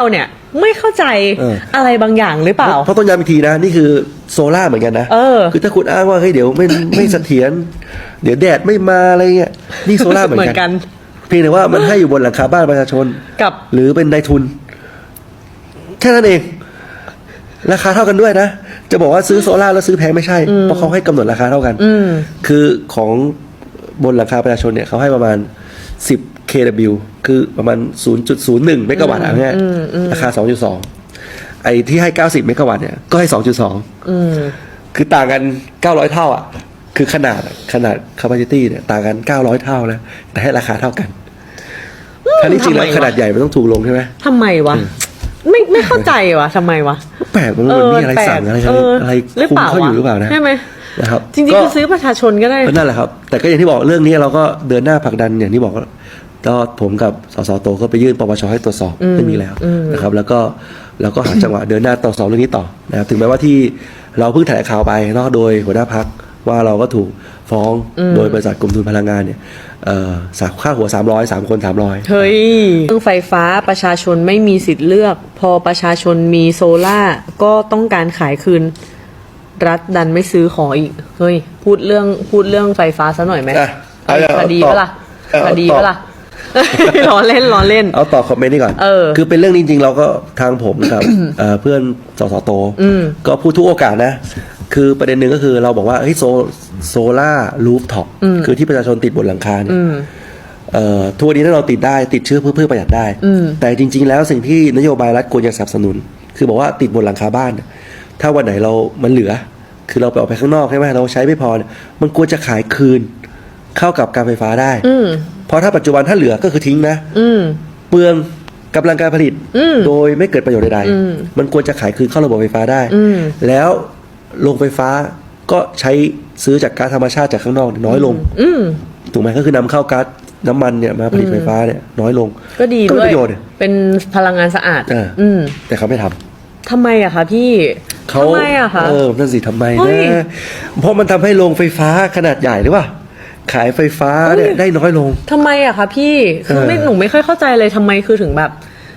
เราเนี่ยไม่เข้าใจเอออ อะไรบางอย่างหรือเปล่า เพราะต้องย้ำอีกทีนะนี่คือโซล่าเหมือนกันนะเออ คือถ้าคุณอ้างว่าเฮ้ยเดี๋ยวไม่ ไม่เสถียรเดี๋ยวแดดไม่มาอะไรเงี้ยนี่โซล่าเหมือนเหมืกัอนกัน เพียงแต่ว่ามันให้อยู่บนหลังคาบ้านประชาชน กับ หรือเป็นนายทุน แค่นั้นเอง ราคาเท่ากันด้วยนะ จะบอกว่าซื้อโซล่าแล้วซื้อแพงไม่ใช่ เพราะเขาให้กำหนดราคาเท่ากัน อืม คือของบนหลังคาประชาชนเนี่ยเขาให้ประมาณ10 kW คือประมาณ 0.01 เมกะวัตต์อะไรเงี้ยราคา 2.2 ไอ้ที่ให้ 90 เมกะวัตต์เนี่ย ก็ให้ 2.2อืมคือต่างกัน 900 เท่าอะ คือขนาดอะขนาด capacity เนี่ยต่างกัน 900 เท่านะแต่ให้ราคาเท่ากันทั้งนี้จริงแล้วทำไมวะขนาดใหญ่มันต้องถูกลงใช่ไหมทำไมวะ ไม่ไม่เข้าใจวะทำไมวะ แปลกมันมันมีอะไรแปลกสั่งอะไรเอออะไรหรือคุมเปล่าเขาอยู่วะหรือเปล่านะใช่ไหมนะครับจริงก็ๆคือซื้อประชาชนก็ได้ก็นั่นแหละครับ แต่ก็อย่างที่บอกเรื่องนี้เราก็เดินหน้าผลักดันอย่างที่บอก ก็ผมกับสสโตก็ไปยื่นปปชให้ตรวจสอบไม่มีแล้วนะครับแล้วก็แล้วก็หาจังหวะเดินหน้าตรวจสอบเรื่องนี้ต่อนะครับถึงแม้ว่าที่เราเพิ่งแถลงข่าวไปเนอกโดยหัวหน้าพักว่าเราก็ถูกฟ้องโดยบริษัทกรมทุนพลังงานเนี่ยเอ่อสามค่าหัว 300 3 คน 300 เฮ้ยเรื่องไฟฟ้าประชาชนไม่มีสิทธิ์เลือก พอประชาชนมีโซล่าก็ต้องการขายคืน รัฐดันไม่ซื้อขออีก เฮ้ย พูดเรื่องพูดเรื่องไฟฟ้าซะหน่อยไหมอะเอาเอาคดีตอบปะล่ะเอาคดีตอบปะล่ะ ล้อเล่นล้อเล่น เอาตอบคอมเมนต์นี่ก่อน เออคือเป็นเรื่องนี้จริงๆ เราก็ทางผมกับ เอ่อเพื่อนสสโตก็พูดทุกโอกาสนะ คือประเด็นหนึ่งก็คือเราบอกว่าเฮ้ยโซโซล่ารูฟท็อปคือที่ประชาชนติดบนหลังคาเนี่ยเอ่อทุกวันนี้ถ้าเราติดได้ติดเชื้อเพื่อเพื่อประหยัดได้แต่จริง ๆ แล้วสิ่งที่นโยบายรัฐควรจะสนับสนุน คือบอกว่าติดบนหลังคาบ้านเนี่ยถ้าวันไหนเรามันเหลือ คือเราไปออกไปข้างนอกใช่ไหมเราใช้ไม่พอเนี่ยมันควรจะขายคืนเข้ากับการไฟฟ้าได้ อืม เพราะถ้าปัจจุบันถ้าเหลือก็คือทิ้งนะอืม เปลืองกำลังการผลิต อืม โดยไม่เกิดประโยชน์ใดอืม ๆ มันควรจะขายคืนเข้าระบบไฟฟ้าได้ อืม แล้วโรงไฟฟ้าก็ใช้ซื้อจากก๊าซธรรมชาติจากข้างนอกน้อยลงอืม ถูกไหมก็คือนำเข้าก๊าซน้ำมันเนี่ยมาผลิตไฟฟ้าเนี่ยน้อยลง ก็ดีก็ด้เป็นวยประโยชน์เนี่ย เป็นพลังงานสะอาดเอออื มแต่เขาไม่ทำทำไมอะคะพี่เขาทำไมอะคะ เออนั่นสิทำไมเฮ้ย นะเพราะมันทำให้โรงไฟฟ้าขนาดใหญ่หรือเปล่า ขายไฟฟ้าเนี่ยเฮ้ยได้น้อยลง ทำไมอะคะพี่ คือไม่เออหนูไม่ค่อยเข้าใจเลยทำไมคือถึงแบบ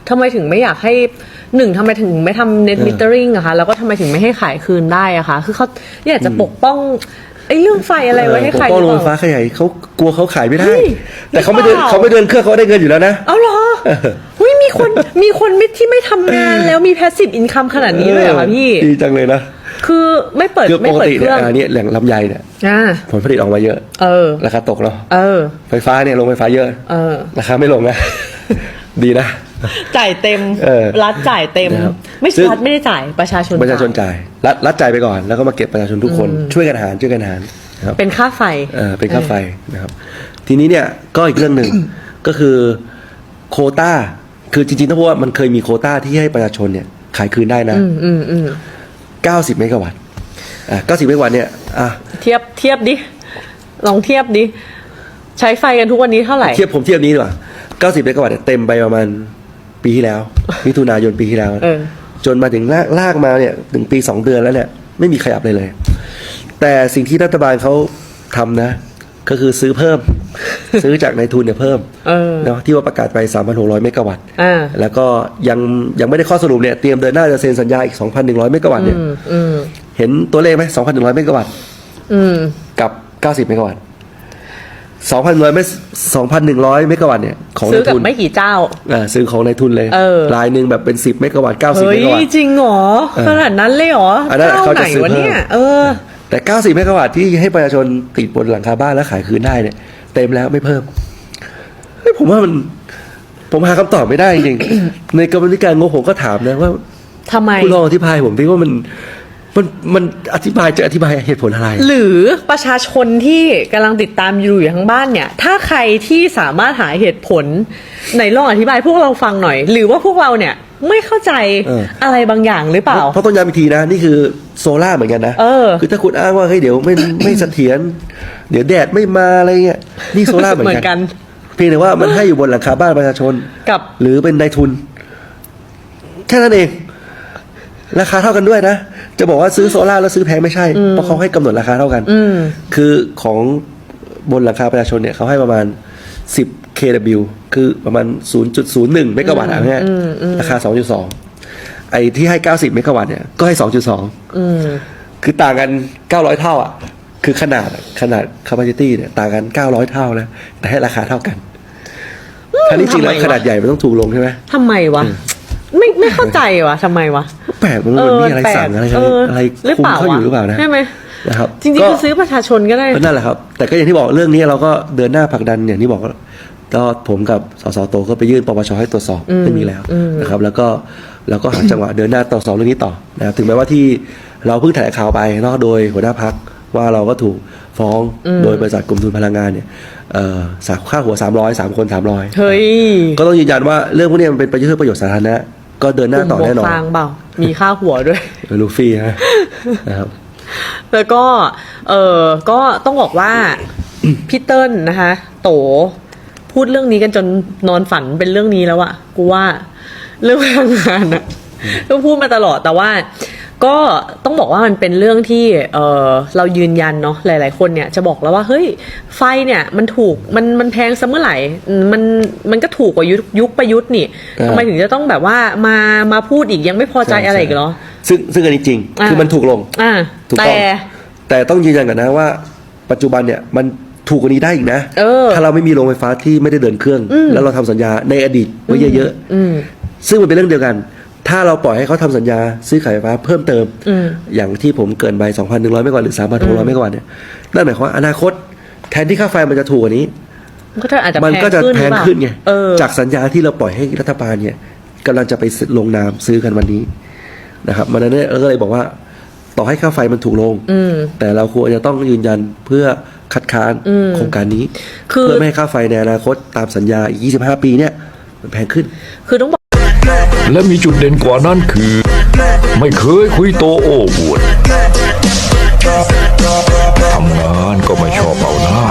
ทำไมถึงไม่อยากให้หนึ่งทำไมถึงไม่ทำ net เออ metering อะคะแล้วก็ทำไมถึงไม่ให้ขายคืนได้อะคะคือเขาอยากจะปกป้องไอ้เรื่องไฟอะไรไว้ให้ใครปกป้องหโรรืงอไฟเปฟ้าล่า ขยายเขากลัวเขาขายไม่ได้ เฮ้ยแต่เขาไม่เดินหรือเปล่า เขาไม่เดินเครื่องเขาได้เงินอยู่แล้วนะ เอาเหรอเฮ้ยมีคนมีคนไม่ที่ไม่ทำงานแล้วมี passive income ขนาดนี้เลยเหรอคะพี่ ดีจังเลยนะ คือไม่เปิดคือไม่ปกเปิดติเคเนี่รื่ยองอันนี้แหล่งลำไยเนี่ยอ่า ผลผลิตออกมาเยอะ เออ ราคาตกเนาะเออ ไฟฟ้าเนี่ยลงไฟฟ้าเยอะ เออ ราคาไม่ลงนะ ดีนะ จ่ายเต็ม เออรัฐจ่ายเต็ม นะครับไม่ซึ่ใช่ง รัฐไม่ได้จ่ายประชาชนประชาชนจ่ายรัฐรัฐจ่ายไปก่อน แล้วก็มาเก็บประชาชนทุกคนช่วยกันหารช่วยกันหารนะครับ เป็นค่าไฟ เออเป็นค่าไฟนะครับ ทีนี้เนี่ยก็อีกเรื่องหนึ่ง ก็คือโควต้าคือจริงๆต้องพูดว่ามันเคยมีโควต้าที่ให้ประชาชนเนี่ยขายคืนได้นะ อืมอืมอืม 90 เมกะวัตต์อะ90 เมกะวัตต์เนี่ยอะเทียบเทียบดิ ลองเทียบดิ ใช้ไฟกันทุกวันนี้เท่าไหร่ เทียบผมเทียบนี้ดีกว่า90 เมกะวัตต์เนี่ยเต็มไปประมาณปีที่แล้ว มิถุนายนปีที่แล้ว เออ จนมาถึงลากลากมาเนี่ยถึงปี 2 เดือนแล้วเนี่ยไม่มีขยับเลยเลย แต่สิ่งที่รัฐบาลเขาทำนะ ก็คือซื้อเพิ่ม ซื้อจากในทุนเนี่ยเพิ่มเออเนาะที่ว่าประกาศไป 3,600 เมกะวัตต์อ่าแล้วก็ยังยังไม่ได้ข้อสรุปเนี่ยเตรียมเดินหน้าจะเซ็นสัญญาอีก 2,100 เมกะวัตต์เนี่ยอืมอืมเห็นตัวเลขไหม2,100 เมกะวัตต์อืมกับ 90 เมกะวัตต์2,100ไม่2,100 เมกะวัตต์เนี่ยของซื้ในอกับทุนไม่กี่เจ้าอ่าซื้อของในทุนเลยเออรายหนึ่งแบบเป็น 10 เมกะวัตต์90เฮ้เมยกะวัตต์จริงเหรอเออขนาดนั้นเลยเหรออันนั้นเจ้าเขาไหนจะซื้อวะเนี่ยเพิ่มเออแต่ 90 เมกะวัตต์ที่ให้ประชาชนติดบนหลังคาบ้านแล้วขายคืนได้เนี่ย เต็มแล้วไม่เพิ่มเฮ้ยผมว่ามัน ผมหาคำตอบไม่ได้จริงๆในกรรมธิการงบผมก็ถามนะว่าทำไม คุณลองอธิบายผมดิว่ามัน มันมันอธิบายจะอธิบายเหตุผลอะไร หรือประชาชนที่กำลังติดตามอยู่อยู่ทั้งบ้านเนี่ย ถ้าใครที่สามารถหาเหตุผลไหนลองอธิบายพวกเราฟังหน่อย หรือว่าพวกเราเนี่ย ไม่เข้าใจเออ อะไรบางอย่างหรือเปล่า เพราะต้องย้ำอีกทีนะ นี่คือโซล่าเหมือนกันนะเออ คือถ้าคุณอ้างว่าเฮ้ยเดี๋ยวไม่ไม่เสถียรเดี๋ยวแดดไม่มาอะไรเงี้ยนี่โซล่าเหมือเหมือนนกักันนเพียงแต่ว่ามันให้อยู่บนหลังคาบ้านประชาชน กับ หรือเป็นนายทุน แค่นั้นเอง ราคาเท่ากันด้วยนะ จะบอกว่าซื้อโซล่าแล้วซื้อแพงไม่ใช่ เพราะเขาให้กำหนดราคาเท่ากัน อืม คือของบนหลังคาประชาชนเนี่ยเขาให้ประมาณ10 kW คือประมาณ 0.01 เมกะวัตต์อะไรเงี้ยราคา 2.2 ไอ้ที่ให้ 90 เมกะวัตต์เนี่ย ก็ให้ 2.2อืมคือต่างกัน 900 เท่าอะ คือขนาดอะขนาด capacity เนี่ยต่างกัน 900 เท่านะ แต่ให้ราคาเท่ากันทั้งที่จริงแล้วทำไมวะขนาดใหญ่มันต้องถูกลงใช่ไหมทำไมวะ ไม่ไม่เข้าใจวะทำไมวะ แปลกมันเหมือนมีอะไรแปลกสั่งอะไรเอออะไรหรือคุมเปล่าเขาอยู่หรือเปล่านะใช่ไหมนะครับจริงๆก็คือซื้อประชาชนก็ได้ก็นั่นแหละครับ แต่ก็อย่างที่บอกเรื่องนี้เราก็เดินหน้าผลักดันอย่างที่บอก ก็ผมกับสสโตก็ไปยื่นปปชให้ตรวจสอบเรื่องนี้แล้วนะครับ แล้วก็เราก็หาจังหวะเดินหน้าตรวจสอบเรื่องนี้ต่อนะครับถึงแม้ว่าที่เราเพิ่งแถลงข่าวไปเนาะโดยหัวหน้าพักว่าเราก็ถูกฟ้องโดยบริษัทกลุ่มทุนพลังงานเนี่ยเอ่อสามค่าหัว 300 3 คน 300เฮ้ยก็ต้องยืนยันว่าเรื่องพวกนี้มันเป็นประโยชน์เพื่อประโยชน์สาธารณะก็เดินหน้าต่อแน่นอนฟางเปล่ามีค่าหัวด้วยลูฟี่ฮะนะครับแล้วก็เออก็ต้องบอกว่าพี่เติ้ลนะคะ โต พูดเรื่องนี้กันจนนอนฝันเป็นเรื่องนี้แล้วอะกูว่าเรื่องพลังงานอะก็พูดมาตลอดแต่ว่า ก็ต้องบอกว่ามันเป็นเรื่องที่เออเรายืนยันเนาะหลาย ๆ คนเนี่ยจะบอกแล้วว่าเฮ้ยไฟเนี่ยมันถูกมันมันแพงซะเมื่อไหร่มันมันก็ถูกกว่ายุคยุคประยุทธ์นี่เออทำไมถึงจะต้องแบบว่ามามาพูดอีกยังไม่พอใจอะไรอีกเหรอซึ่งซึ่งอันนี้จริงอ่าคือมันถูกลงอ่าถูกแต่ต้องแต่ต้องยืนยันกันนะว่า ปัจจุบันเนี่ยมัน ถูกกว่านี้ได้อีกนะ เออ ถ้าเราไม่มีโรงไฟฟ้าที่ไม่ได้เดินเครื่อง แล้วเราทำสัญญาในอดีตไว้เยอะอืมๆซึ่งมันเป็นเรื่องเดียวกัน ถ้าเราปล่อยให้เขาทำสัญญาซื้อขายไฟฟ้าเพิ่มเติมอืมอย่างที่ผมเกินไป 2,100เมกะวัตต์หรือ 3,600เมกะวัตต์เนี่ยนั่นหมายความว่าอนาคต แทนที่ค่าไฟมันจะถูกกว่านี้ก็จะอาจจะมันก็จะแพงขึ้นไงเออจากสัญญาที่เราปล่อยให้รัฐบาลเนี่ยกำลังจะไปลงนามซื้อกันวันนี้นะครับมันนั้นเนี่ยเราก็เลยบอกว่า ต่อให้ค่าไฟมันถูกลงอืมแต่เราควรจะต้องยืนยันเพื่อ คัดค้านโครงการนี้เพื่อไม่ให้ค่าไฟในอนาคตตามสัญญา25 ปีเนี่ยมันแพงขึ้น คือต้องบอกและมีจุดเด่นกว่านั้นคือ ไม่เคยคุยโตโอ้อวดทำงานก็ไม่ชอบเอาหน้า